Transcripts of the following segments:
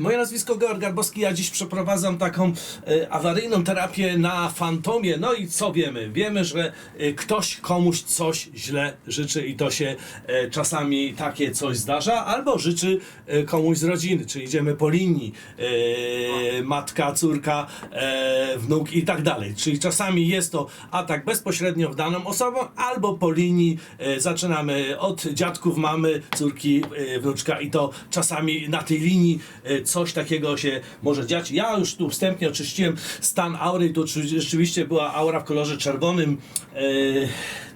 Moje nazwisko Georg Garbowski, ja dziś przeprowadzam taką e, awaryjną terapię na fantomie. No i co wiemy? Wiemy, że e, ktoś komuś coś źle życzy i to się e, czasami takie coś zdarza, albo życzy komuś z rodziny, czy idziemy po linii matka, córka, wnuk i tak dalej. Czyli czasami jest to atak bezpośrednio w daną osobę, albo po linii zaczynamy od dziadków, mamy, córki, e, wnuczka i to czasami na tej linii coś takiego się może dziać. Ja już tu wstępnie oczyściłem stan aury, tu rzeczywiście była aura w kolorze czerwonym, e,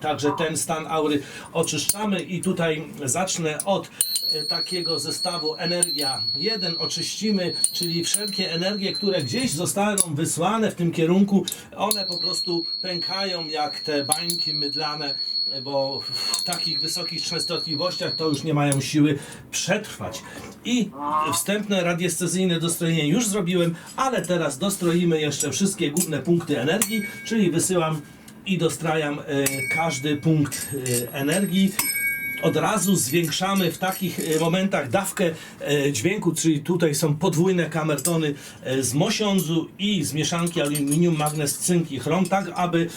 także ten stan aury oczyszczamy i tutaj zacznę od e, takiego zestawu energia. 1 oczyścimy, czyli wszelkie energie, które gdzieś zostaną wysłane w tym kierunku, one po prostu pękają jak te bańki mydlane, bo w takich wysokich częstotliwościach to już nie mają siły przetrwać. I wstępne radiestezyjne dostrojenie już zrobiłem, ale teraz dostroimy jeszcze wszystkie główne punkty energii, czyli wysyłam i dostrajam e, każdy punkt e, energii od razu zwiększamy w takich e, momentach dawkę dźwięku, czyli tutaj są podwójne kamertony z mosiądzu i z mieszanki aluminium, magnez, cynk i chrom, tak aby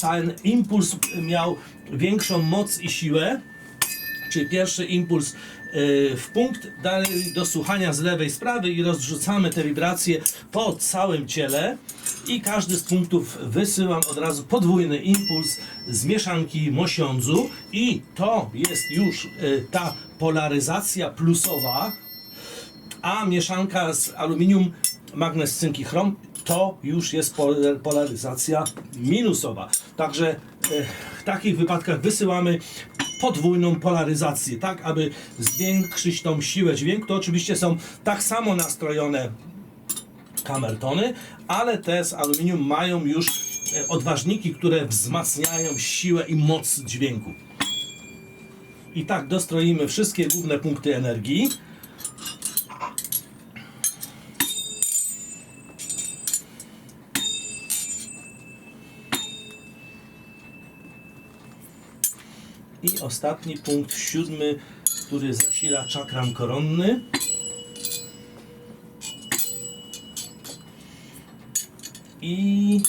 ten impuls miał większą moc i siłę. Czyli pierwszy impuls e, w punkt, dalej do słuchania z lewej, z prawej i rozrzucamy te wibracje po całym ciele. I każdy z punktów wysyłam od razu podwójny impuls z mieszanki mosiądzu. I to jest już e, ta polaryzacja plusowa, a mieszanka z aluminium, magnez, cynk i chrom to już jest pol- polaryzacja minusowa. Także e, w takich wypadkach wysyłamy podwójną polaryzację, tak aby zwiększyć tą siłę dźwięku. To oczywiście są tak samo nastrojone kamertony, ale te z aluminium mają już e, odważniki, które wzmacniają siłę i moc dźwięku. I tak dostroimy wszystkie główne punkty energii. Ostatni punkt, siódmy, który zasila czakram koronny. I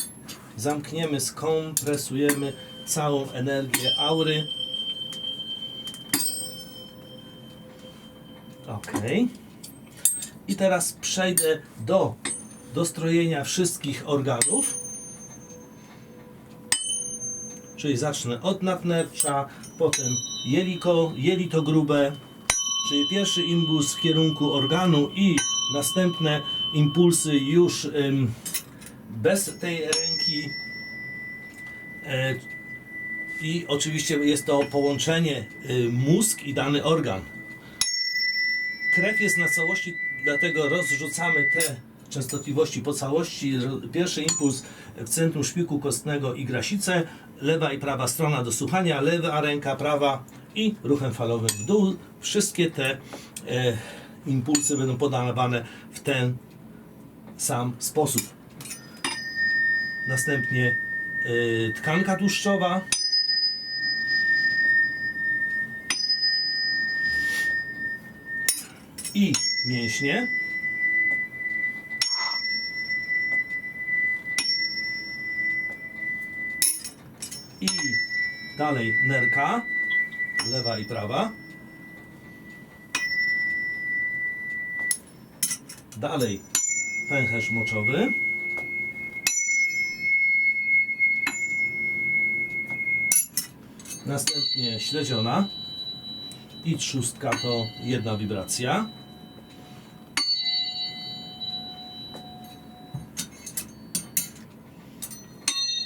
zamkniemy, skompresujemy całą energię aury. Ok. I teraz przejdę do dostrojenia wszystkich organów. Czyli zacznę od nadnercza, potem jeliko, jelito grube, czyli pierwszy impuls w kierunku organu i następne impulsy już ym, bez tej ręki. E, I oczywiście jest to połączenie y, mózg i dany organ. Krew jest na całości, dlatego rozrzucamy te częstotliwości po całości. Pierwszy impuls w centrum szpiku kostnego i grasice, lewa i prawa strona do słuchania, lewa ręka, prawa i ruchem falowym w dół. Wszystkie te e, impulsy będą podawane w ten sam sposób. Następnie e, tkanka tłuszczowa. i mięśnie. I dalej nerka, lewa i prawa. Dalej pęcherz moczowy. Następnie śledziona. I trzustka to jedna wibracja.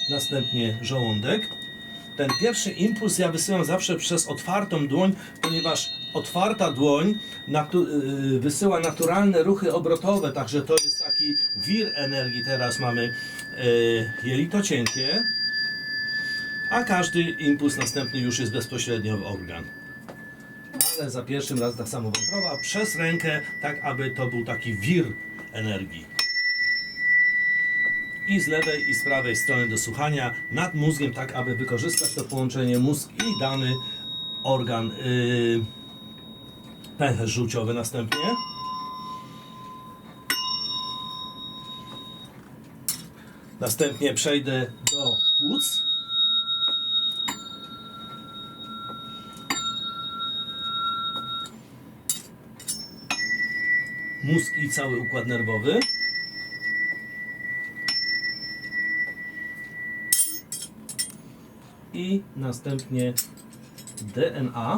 Następnie żołądek. Ten pierwszy impuls ja wysyłam zawsze przez otwartą dłoń, ponieważ otwarta dłoń natu- yy, wysyła naturalne ruchy obrotowe, także to jest taki wir energii. Teraz mamy yy, jelito cienkie, a każdy impuls następny już jest bezpośrednio w organ ale za pierwszym razem tak samo wątroba przez rękę, tak aby to był taki wir energii i z lewej i z prawej strony do słuchania nad mózgiem, tak aby wykorzystać to połączenie mózg i dany organ yy, pęcherz żółciowy następnie. Następnie przejdę do płuc. Mózg i cały układ nerwowy. I następnie DNA.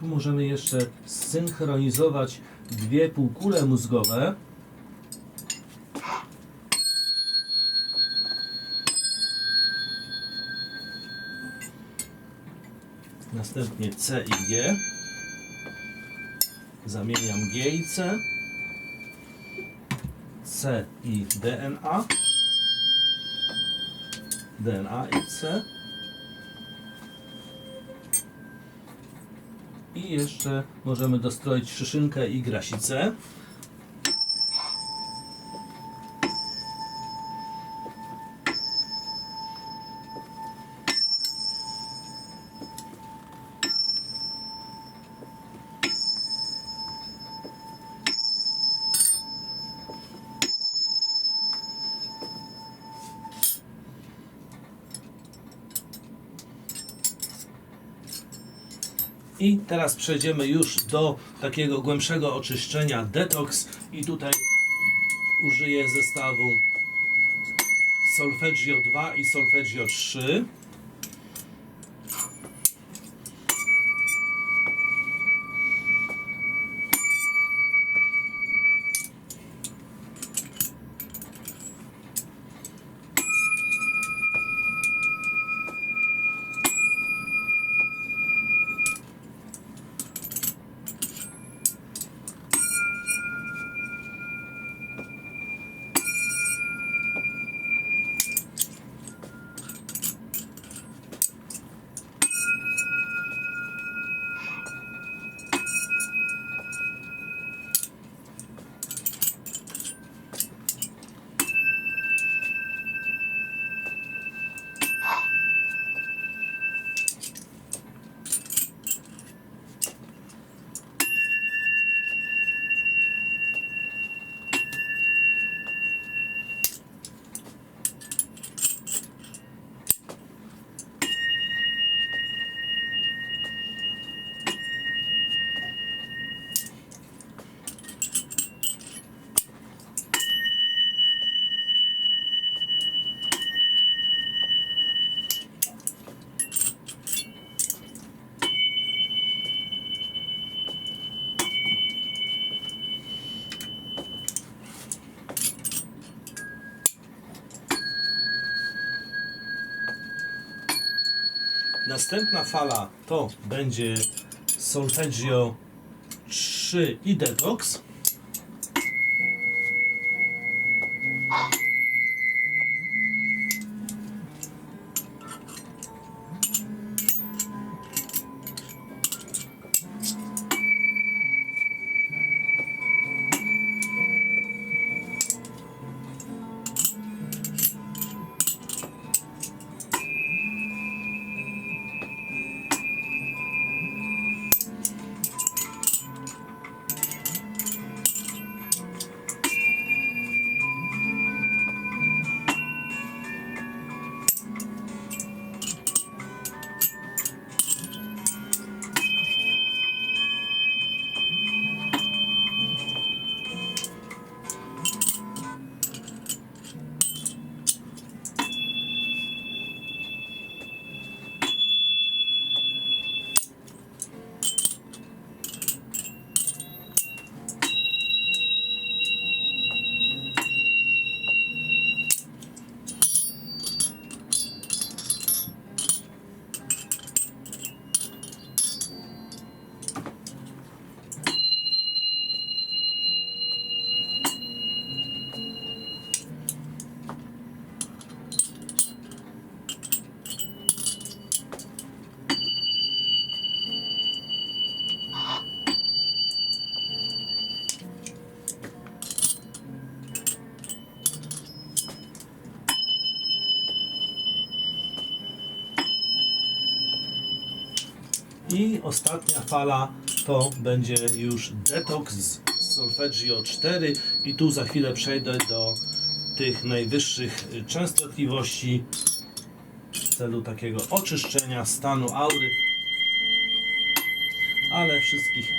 Tu możemy jeszcze zsynchronizować dwie półkule mózgowe. Następnie C i G. Zamieniam G i C. C i DNA. DNA i C. I jeszcze możemy dostroić szyszynkę i grasicę. I teraz przejdziemy już do takiego głębszego oczyszczenia detox i tutaj użyję zestawu Solfeggio 2 i Solfeggio 3. Następna fala to będzie Solfeggio 3 i Detox. I ostatnia fala to będzie już detoks z Solfeggio 4 i tu za chwilę przejdę do tych najwyższych częstotliwości w celu takiego oczyszczenia stanu aury, ale wszystkich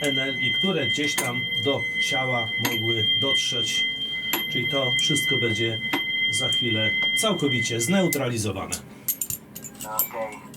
energii, które gdzieś tam do ciała mogły dotrzeć. Czyli to wszystko będzie za chwilę całkowicie zneutralizowane. Okej.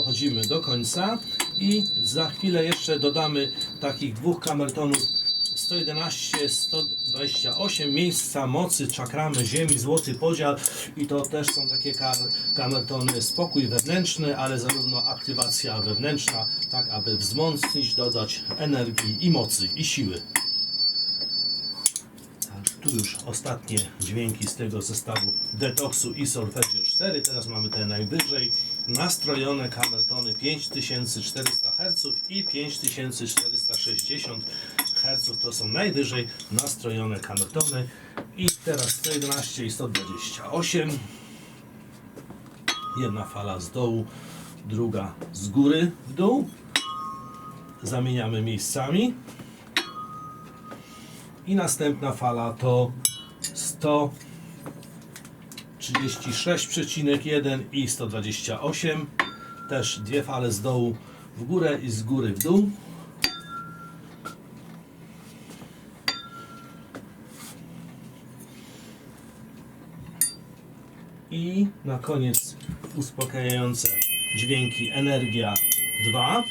Dochodzimy do końca i za chwilę jeszcze dodamy takich dwóch kamertonów 111, 128 miejsca mocy, czakramy ziemi, złoty podział i to też są takie ka- kamertony spokój wewnętrzny, ale zarówno aktywacja wewnętrzna, tak aby wzmocnić, dodać energii i mocy i siły. Tak, Tu już ostatnie dźwięki z tego zestawu Detoxu i Solfeggio 4. Teraz mamy te najwyżej nastrojone kamertony 5400 Hz i 5460 Hz. To są najwyżej nastrojone kamertony. I teraz 111 i 128. Jedna fala z dołu, druga z góry w dół. Zamieniamy miejscami. I następna fala to 136,1 i 128. Też dwie fale z dołu w górę i z góry w dół. I na koniec uspokajające dźwięki Energia 2.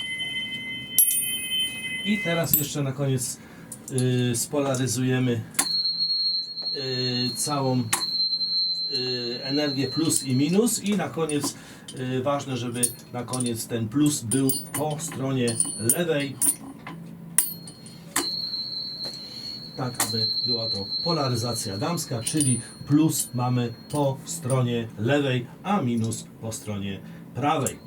I teraz jeszcze na koniec yy, spolaryzujemy yy, całą energię plus i minus i na koniec yy, ważne, żeby na koniec ten plus był po stronie lewej tak aby była to polaryzacja damska, czyli plus mamy po stronie lewej, a minus po stronie prawej.